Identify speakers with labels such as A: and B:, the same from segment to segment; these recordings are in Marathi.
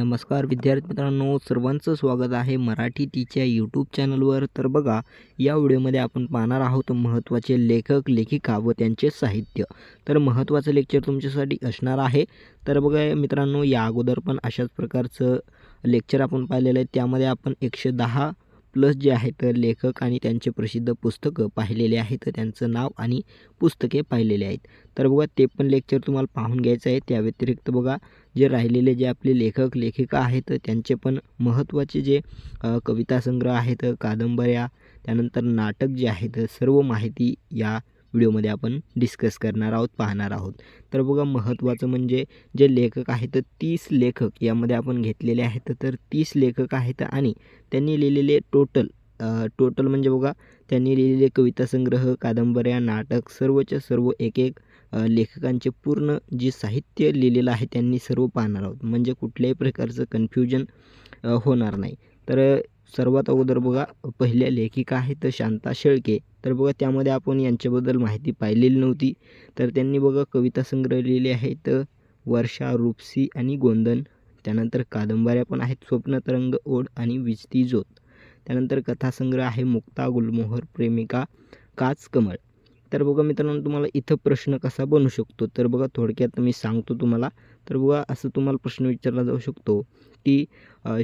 A: नमस्कार विद्यार्थी मित्रांनो सर्वांचं स्वागत आहे मराठी टीच्या यूट्यूब चॅनलवर तर बघा या व्हिडिओमध्ये आपण पाहणार आहोत महत्त्वाचे लेखक लेखिका व त्यांचे साहित्य. तर महत्त्वाचं लेक्चर तुमच्यासाठी असणार आहे. तर बघा मित्रांनो या अगोदर पण अशाच प्रकारचं लेक्चर आपण पाहिलेलं आहे. त्यामध्ये आपण एकशे दहा प्लस जे आहेत लेखक आणि त्यांचे प्रसिद्ध पुस्तकं पाहिलेले आहेत त्यांचं नाव आणि पुस्तके पाहिलेले आहेत. तर बघा ते पण लेक्चर तुम्हाला पाहून घ्यायचं आहे. त्या व्यतिरिक्त बघा जे राहिलेले जे आपले लेखक लेखिका आहेत त्यांचे पण महत्त्वाचे जे कविता संग्रह आहेत कादंबऱ्या त्यानंतर नाटक जे आहेत सर्व माहिती या व्हिडिओमध्ये आपण डिस्कस करणार आहोत पाहणार आहोत. तर बघा महत्त्वाचं म्हणजे जे लेखक आहेत तीस लेखक यामध्ये आपण घेतलेले आहेत. तर तीस लेखक आहेत आणि त्यांनी लिहिलेले टोटल टोटल म्हणजे बघा त्यांनी लिहिलेले कविता संग्रह कादंबऱ्या नाटक सर्वच्या सर्व एक एक लेखकांचे पूर्ण जे साहित्य लिहिलेलं आहे त्यांनी सर्व पाहणार आहोत. म्हणजे कुठल्याही प्रकारचं कन्फ्युजन होणार नाही. तर सर्वात अगोदर बघा पहिल्या लेखिका आहेत शांता शेळके. तर बघा त्यामध्ये आपण यांच्याबद्दल माहिती पाहिलेली नव्हती. तर त्यांनी बघा कविता संग्रह लिहिले आहेत वर्षा रूपसी आणि गोंदन. त्यानंतर कादंबऱ्या पण आहेत स्वप्नतरंग ओढ आणि विजती ज्योत. त्यानंतर कथासंग्रह आहे मुक्ता गुलमोहर प्रेमिका काच कमळ. तर बघा मित्रांनो तुम्हाला इथं प्रश्न कसा बनू शकतो? तर बघा थोडक्यात मी सांगतो तुम्हाला. तर बघा असं तुम्हाला प्रश्न विचारला जाऊ शकतो की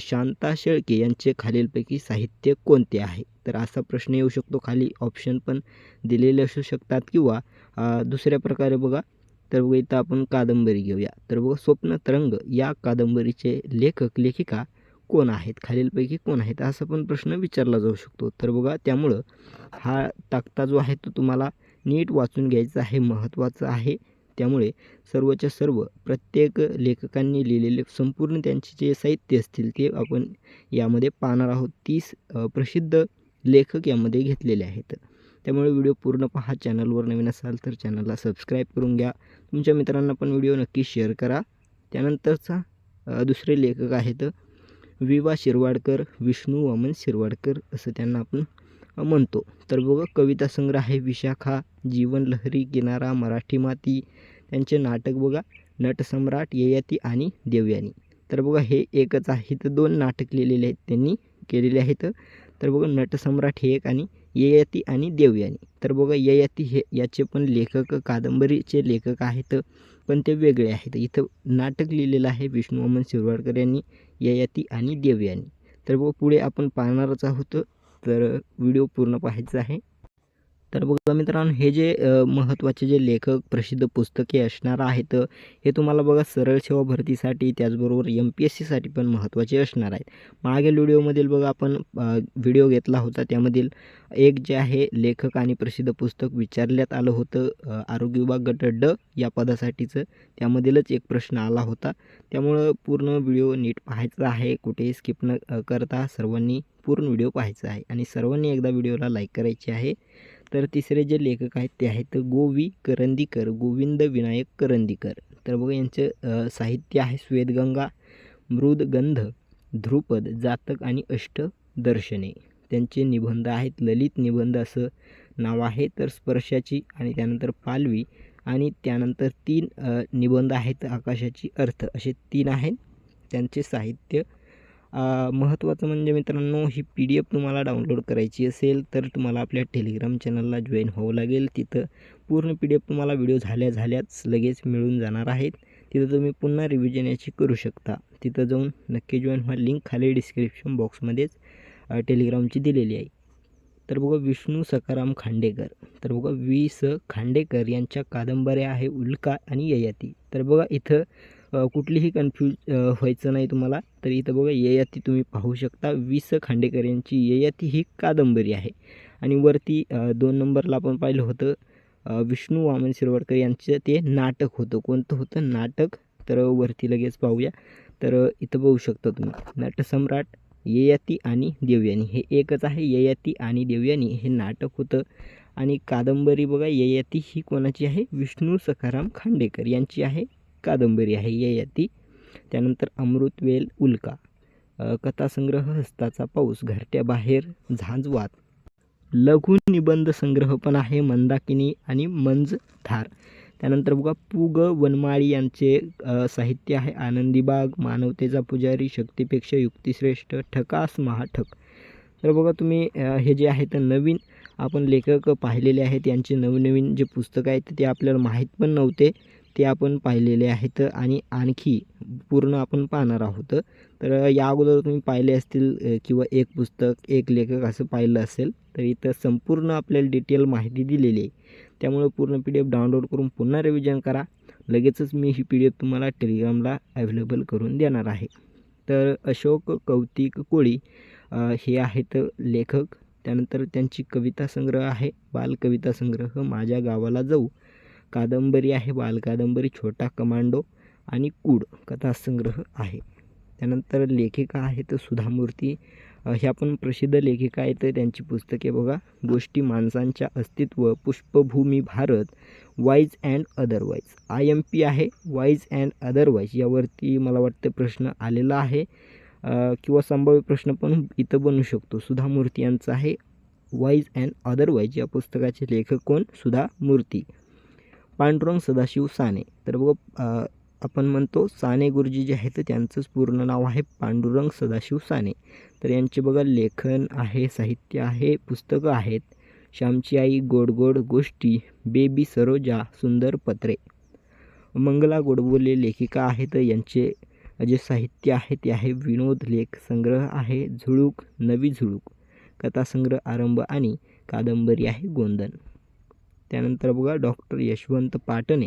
A: शांता शेळके यांचे खालीलपैकी साहित्य कोणते आहे? तर असा प्रश्न येऊ शकतो खाली. ऑप्शन पण दिलेले असू शकतात किंवा दुसऱ्या प्रकारे बघा तर बघा इथं आपण कादंबरी घेऊया. तर बघा स्वप्न तरंग या कादंबरीचे लेखक लेखिका कोण आहेत? खालीलपैकी कोण आहेत? असा पण प्रश्न विचारला जाऊ शकतो. तर बघा त्यामुळं हा तक्ता जो आहे तो तुम्हाला नीट वाचून घ्यायचा आहे महत्त्वाचं आहे. त्यामुळे सर्वच्या सर्व प्रत्येक लेखकांनी लिहिलेले संपूर्ण त्यांचे जे साहित्य असतील ते आपण यामध्ये पाहणार आहोत. तीस प्रसिद्ध लेखक यामध्ये घेतलेले आहेत. त्यामुळे व्हिडिओ पूर्ण पहा. चॅनलवर नवीन असाल तर चॅनलला सबस्क्राईब करून घ्या. तुमच्या मित्रांना पण व्हिडिओ नक्की शेअर करा. त्यानंतरचा दुसरे लेखक आहेत विवा शिरवाडकर विष्णू वामन शिरवाडकर असं त्यांना आपण म्हणतो. तर बघा कविता संग्रह आहे विशाखा जीवन लहरी किनारा मराठी माती. त्यांचे नाटक बघा नटसम्राट ययाती आणि देवयानी. तर बघा हे एकच आहे तर दोन नाटक लिहिलेले आहेत त्यांनी केलेले आहेत. तर बघा नटसम्राट हे एक आणि ययाती आणि देवयानी. तर बघा ययाती हे याचे पण लेखक कादंबरीचे लेखक आहेत पण ते वेगळे आहेत. इथं नाटक लिहिलेलं आहे विष्णू अमन शिरवाडकर यांनी ययाती आणि देवयानी. तर बघा पुढे आपण पाहणारच आहोत तर व्हिडिओ पूर्ण पाहायचा आहे. तर बघा मित्रांनो हे जे महत्त्वाचे जे लेखक प्रसिद्ध पुस्तके असणार आहेत हे तुम्हाला बघा सरळ सेवा भरतीसाठी त्याचबरोबर एम पी एस सीसाठी पण महत्त्वाचे असणार आहेत. मागील व्हिडिओमधील बघा आपण व्हिडिओ घेतला होता त्यामधील एक जे आहे लेखक आणि प्रसिद्ध पुस्तक विचारण्यात आलं होतं आरोग्य विभाग गट ड या पदासाठीचं. त्यामधीलच एक प्रश्न आला होता. त्यामुळं पूर्ण व्हिडिओ नीट पाहायचा आहे कुठेही स्किप न करता सर्वांनी पूर्ण व्हिडिओ पाहायचा आहे. आणि सर्वांनी एकदा व्हिडिओला लाईक करायची आहे. तर तिसरे जे लेखक आहेत ते आहेत गोवी करंदीकर गोविंद विनायक करंदीकर. तर बघा यांचं साहित्य आहे श्वेतगंगा मृदगंध ध्रुपद जातक आणि अष्टदर्शने. त्यांचे निबंध आहेत ललित निबंध असं नाव आहे तर स्पर्शाची आणि त्यानंतर पालवी आणि त्यानंतर तीन निबंध आहेत आकाशाची अर्थ असे तीन आहेत. त्यांचे साहित्य महत्त्वाचं म्हणजे मित्रांनो ही पी डी एफ तुम्हाला डाउनलोड करायची असेल तर तुम्हाला आपल्या टेलिग्राम चॅनलला जॉईन व्हावं लागेल. तिथं पूर्ण पी डी एफ तुम्हाला व्हिडिओ झाल्या झाल्याच लगेच मिळून जाणार आहेत. तिथं तुम्ही पुन्हा रिव्हिजन याची करू शकता. तिथं जाऊन नक्की जॉईन व्हा. लिंक खाली डिस्क्रिप्शन बॉक्समध्येच टेलिग्रामची दिलेली आहे. तर बघा विष्णू सकाराम खांडेकर. तर बघा वि स खांडेकर यांच्या कादंबऱ्या आहे उल्का आणि ययाती. तर बघा इथं कुठलीही कन्फ्यूज व्हायचं नाही तुम्हाला. तर इथं बघा ययाती तुम्ही पाहू शकता. वि स खांडेकर यांची ययाती ही कादंबरी आहे. आणि वरती दोन नंबरला आपण पाहिलं होतं विष्णू वामन शिरवाडकर यांचं ते नाटक होतं. कोणतं होतं? नाटक. तर वरती लगेच पाहूया. तर इथं बघू शकता तुम्ही. नटसम्राट ययाती आणि देवयानी. हे एकच आहे. ययाती आणि देवयानी हे नाटक होतं. आणि कादंबरी बघा ययाती ही कोणाची आहे? विष्णू सखाराम खांडेकर यांची आहे. कादंबरी आहे ययाती त्यानंतर अमृतवेल उल्का. कथासंग्रह हस्ताचा पाऊस घरट्या बाहेर झांजवात लघु निबंध संग्रह पण आहे मंदाकिनी आणि मंजधार त्यानंतर बघा पु ग वनमाळी यांचे साहित्य आहे आनंदीबाग मानवतेचा पुजारी शक्तीपेक्षा युक्तिश्रेष्ठ ठकास महाठक. तर बघा तुम्ही हे जे आहेत नवीन आपण लेखक पाहिलेले आहेत यांचे नवीन नवीन जे पुस्तकं आहेत ते आपल्याला माहीत पण नव्हते. ते आपण पाहिलेले आहेत आणि आणखी पूर्ण आपण पाहणार आहोत. तर या अगोदर तुम्ही पाहिले असतील किंवा एक पुस्तक एक लेखक असं पाहिलं असेल तर इथं संपूर्ण आपल्याला डिटेल माहिती दिलेली आहे. त्यामुळे पूर्ण पी डी एफ डाउनलोड करून पुन्हा रिव्हिजन करा. लगेचच मी ही पी डी एफ तुम्हाला टेलिग्रामला अवेलेबल करून देणार आहे. तर अशोक कौतिक कोळी हे आहेत लेखक. त्यानंतर त्यांची कविता संग्रह आहे. बालकविता संग्रह माझ्या गावाला जाऊ. कादंबरी आहे बालकादंबरी छोटा कमांडो आणि कूड कथासंग्रह आहे. त्यानंतर लेखिका आहेत सुधामूर्ती. ह्या पण प्रसिद्ध लेखिका आहेत त्यांची पुस्तके बघा. गोष्टी माणसांच्या अस्तित्व पुष्पभूमी Bharat wise and otherwise I M P आहे वाईज अँड अदरवाईज यावरती मला वाटतं प्रश्न आलेला आहे. किंवा संभाव्य प्रश्न पण इथं बनू शकतो. सुधा मूर्ती यांचा आहे वाईज अँड अदरवाईज या पुस्तकाचे लेखक कोण? सुधा मूर्ती पांडुरंग सदाशिव साने. तर बघा आपण म्हणतो साने गुरुजी जे आहेत त्यांचंच पूर्ण नाव आहे पांडुरंग सदाशिव साने. तर यांचे बघा लेखन आहे साहित्य आहे पुस्तकं आहेत. श्यामची आई गोड गोड गोष्टी बेबी सरोजा सुंदर पत्रे. मंगला गोडबोले लेखिका आहेत. यांचे जे साहित्य आहे ते आहे विनोद लेख संग्रह आहे झुळूक नवी झुळूक कथासंग्रह आरंभ आणि कादंबरी आहे गोंदन. त्यानंतर बघा डॉक्टर यशवंत पाटणे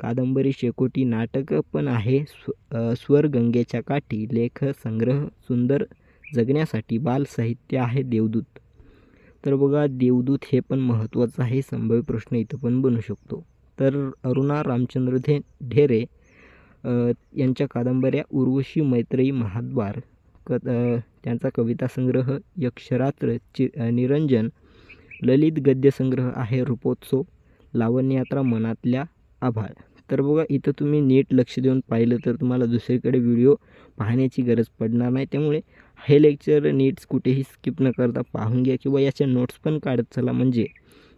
A: कादंबरी शेकोटी नाटक पण आहे. स्व स्वरगंगेच्या काठी लेख संग्रह सुंदर जगण्यासाठी बाल साहित्य आहे देवदूत. तर बघा देवदूत हे पण महत्त्वाचं आहे संभाव्य प्रश्न इथं पण बनू शकतो. तर अरुणा रामचंद्र धे ढेरे यांच्या कादंबऱ्या उर्वशी मैत्रेयी महाद्वार क त्यांचा कविता संग्रह यक्षरात्र चि निरंजन ललित गद्यसंग्रह आहे रूपोत्सव लावणयात्रा मनातल्या आभाळ. तर बघा इथं तुम्ही नीट लक्ष देऊन पाहिलं तर तुम्हाला दुसरीकडे व्हिडिओ पाहण्याची गरज पडणार नाही. त्यामुळे हे लेक्चर नीट्स कुठेही स्किप न करता पाहून घ्या किंवा याच्या नोट्स पण काढत चला. म्हणजे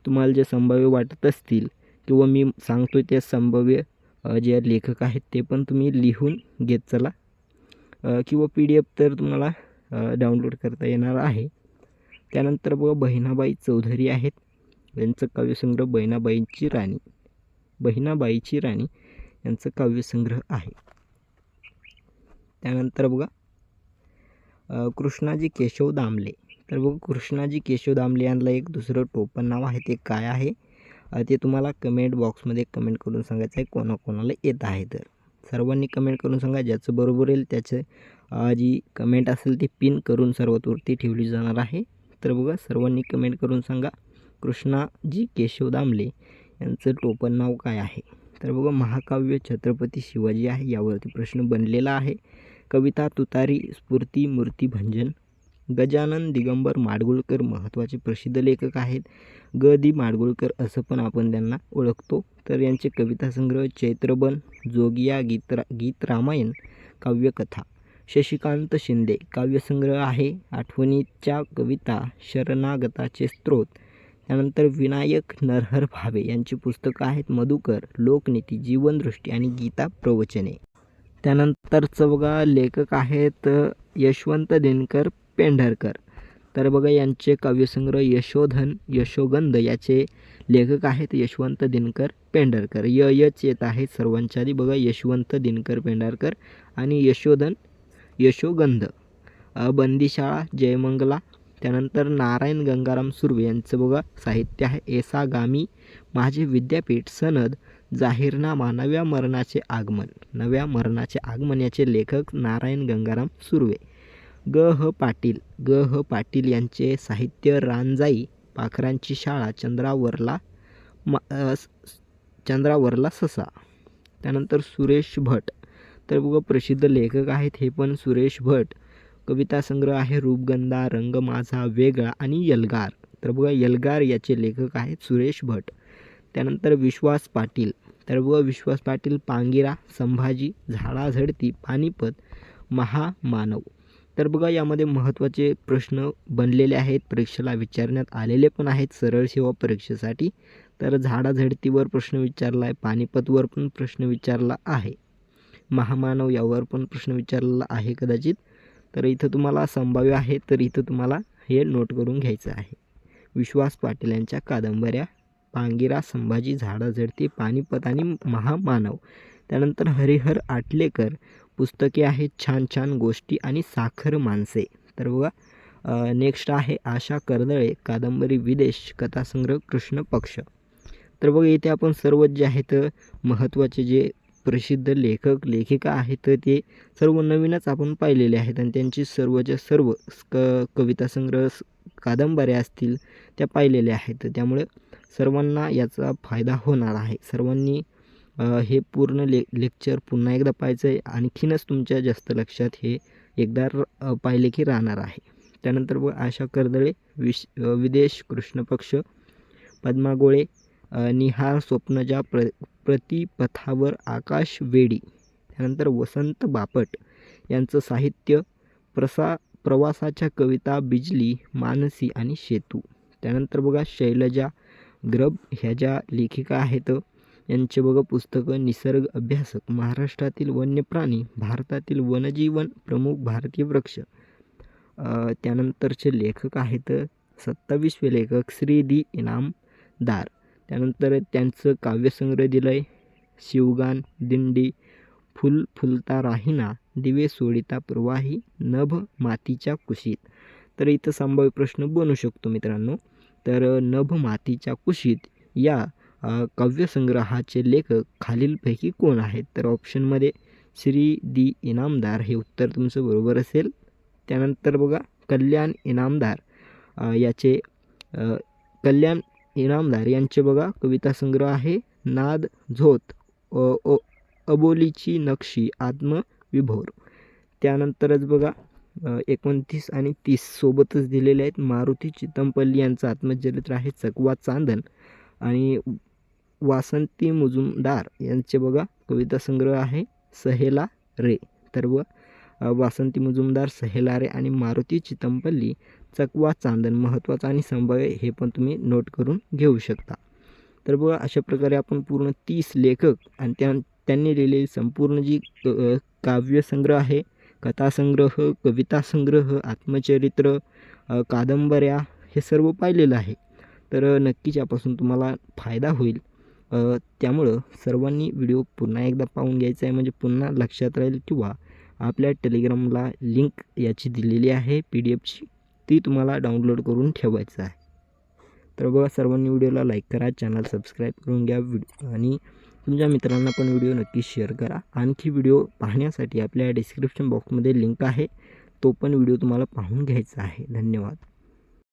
A: तुम्हाला जे संभाव्य वाटत असतील किंवा मी सांगतो त्या संभाव्य जे लेखक आहेत ते पण तुम्ही लिहून घेत चला. किंवा पी डी एफ तर तुम्हाला डाउनलोड करता येणार आहे. त्यानंतर बघा बहिणाबाई चौधरी आहेत. यांचं काव्यसंग्रह बहिणाबाईंची राणी. बहिणाबाईची राणी यांचं काव्यसंग्रह आहे. त्यानंतर बघा कृष्णाजी केशव दामले. तर बघा कृष्णाजी केशव दामले यांना एक दुसरं टोपण नाव आहे. ते काय आहे? ते तुम्हाला कमेंट बॉक्समध्ये कमेंट करून सांगायचं आहे. कोणाकोणाला येत आहे तर. सर्वांनी कमेंट करून सांगा. ज्याचं बरोबर येईल त्याचं जी कमेंट असेल ती पिन करून सर्वात वरती ठेवली जाणार आहे. तर बघा सर्वांनी कमेंट करून सांगा. कृष्णाजी केशव दामले यांचं टोपण नाव काय आहे? तर बघा महाकाव्य छत्रपती शिवाजी आहे यावरती प्रश्न बनलेला आहे. कविता तुतारी स्फूर्ती मूर्तिभंजन गजानन दिगंबर माडगुळकर महत्त्वाचे प्रसिद्ध लेखक आहेत. ग. दि. माडगुळकर असं पण आपण त्यांना ओळखतो. तर यांचे कविता संग्रह चैत्रबन जोगिया गीतरा गीत रामायण काव्यकथा. शशिकांत शिंदे. काव्यसंग्रह आहे. आठवणीच्या कविता शरणागताचे स्त्रोत त्यानंतर विनायक नरहर भावे यांची पुस्तकं आहेत मधुकर लोकनीती जीवनदृष्टी आणि गीता प्रवचने. त्यानंतरचं बघा लेखक आहेत यशवंत दिनकर पेंढरकर. तर बघा यांचे काव्यसंग्रह यशोधन यशोगंध याचे लेखक आहेत यशवंत दिनकर पेंढरकर. य यच येत आहेत सर्वांच्या आधी. बघा यशवंत दिनकर पेंढारकर आणि यशोधन यशोगंध. बंदीशाळा जयमंगला त्यानंतर नारायण गंगाराम सुर्वे यांचं बघा साहित्य आहे. एसा गामी माझे विद्यापीठ सनद जाहीरनामा नव्या मरणाचे आगमन. नव्या मरणाचे आगमन याचे लेखक नारायण गंगाराम सुर्वे. ग. ह. पाटील. ग. ह. पाटील यांचे साहित्य रानजाई पाखरांची शाळा चंद्रावरला मा चंद्रावरला ससा. त्यानंतर सुरेश भट. तर बघा प्रसिद्ध लेखक आहेत हे पण सुरेश भट. कविता संग्रह आहे रूपगंधा रंग माझा वेगळा आणि यलगार. तर बघा यलगार याचे लेखक आहेत सुरेश भट. त्यानंतर विश्वास पाटील. तर बघा विश्वास पाटील पांगिरा संभाजी झाडाझडती पानिपत महामानव. तर बघा यामध्ये महत्त्वाचे प्रश्न बनलेले आहेत परीक्षेला विचारण्यात आलेले पण आहेत सरळ सेवा परीक्षेसाठी. तर झाडाझडतीवर प्रश्न विचारला आहे पानिपतवर पण प्रश्न विचारला आहे. महामानव यावर पण प्रश्न विचारलेला आहे कदाचित. तर इथं तुम्हाला संभाव्य आहे तर इथं तुम्हाला हे नोट करून घ्यायचं आहे. विश्वास पाटील यांच्या कादंबऱ्या पांगिरा संभाजी झाडाझडती पानिपत आणि महामानव. त्यानंतर हरिहर आटलेकर पुस्तके आहेत छान छान गोष्टी आणि साखर माणसे. तर बघा नेक्स्ट आहे आशा कर्दळे कादंबरी विदेश कथासंग्रह कृष्ण पक्ष. तर बघा इथे आपण सर्व जे आहेत महत्त्वाचे जे प्रसिद्ध लेखक लेखिका आहेत. ते सर्व नवीनच आपण पाहिलेले आहेत आणि त्यांची सर्वच्या सर्व क कविता संग्रह कादंबऱ्या असतील त्या पाहिलेल्या आहेत. त्यामुळे सर्वांना याचा फायदा होणार आहे. सर्वांनी हे पूर्ण ले लेक्चर पुन्हा एकदा पाहायचं आहे. आणखीनच तुमच्या जास्त लक्षात हे एकदा पाहिले की राहणार आहे. त्यानंतर व आशा कर्दळे विश विदेश कृष्णपक्ष पद्मा गोळे निहार स्वप्नजा प्र प्रतिपथावर आकाश वेडी त्यानंतर वसंत बापट यांचं साहित्य प्रसा प्रवासाच्या कविता बिजली मानसी आणि शेतू. त्यानंतर बघा शैलजा ग्रब ह्या ज्या लेखिका आहेत यांचे बघा पुस्तकं निसर्ग अभ्यासक महाराष्ट्रातील वन्य प्राणी भारतातील वनजीवन प्रमुख भारतीय वृक्ष. त्यानंतरचे लेखक आहेत सत्तावीसवे लेखक श्री दी इनामदार. त्यानंतर त्यांचं काव्यसंग्रह दिलं आहे शिवगान दिंडी फुल फुलता राहिना दिवे सोडिता प्रवाही नभ मातीच्या कुशीत. तर इथं संभाव्य प्रश्न बनू शकतो मित्रांनो. तर नभ मातीच्या कुशीत या काव्यसंग्रहाचे लेखक खालीलपैकी कोण आहेत? तर ऑप्शनमध्ये श्री दी इनामदार हे उत्तर तुमचं बरोबर असेल. त्यानंतर बघा कल्याण इनामदार याचे कल्याण इनामदार यांचे बघा कविता संग्रह आहे. नाद झोत ओ अबोलीची नक्षी आत्मविभोर. त्यानंतरच बघा एकोणतीस आणि तीस सोबतच दिलेले आहेत. मारुती चितमपल्ली यांचं आत्मचरित्र आहे चकवा चांदन. आणि वासंती मुजुमदार यांचे बघा कविता संग्रह आहे. सहेला रे. तर व वासंती मुजुमदार सहेलारे आणि मारुती चितमपल्ली चकवा चांदन महत्त्वाचं आणि संभाव्य हे पण तुम्ही नोट करून घेऊ शकता. तर बघा अशा प्रकारे आपण पूर्ण तीस लेखक आणि त्या त्यांनी लिहिलेली संपूर्ण जी काव्यसंग्रह आहे कथासंग्रह कविता संग्रह आत्मचरित्र कादंबऱ्या हे सर्व पाहिलेलं आहे. तर नक्कीच यापासून तुम्हाला फायदा होईल. त्यामुळं सर्वांनी व्हिडिओ पुन्हा एकदा पाहून घ्यायचा आहे म्हणजे पुन्हा लक्षात राहील किंवा आपल्या टेलिग्रामला लिंक याची दिलेली आहे पी डी एफची. ती तुम्हाला डाउनलोड करून ठेवायचं आहे. तर बघा सर्वांनी व्हिडिओला लाईक करा चॅनल सबस्क्राईब करून घ्या व्हिडिओ आणि तुमच्या मित्रांना पण व्हिडिओ नक्की शेअर करा. आणखी व्हिडिओ पाहण्यासाठी आपल्या डिस्क्रिप्शन बॉक्समध्ये लिंक आहे. तो पण व्हिडिओ तुम्हाला पाहून घ्यायचा आहे. धन्यवाद.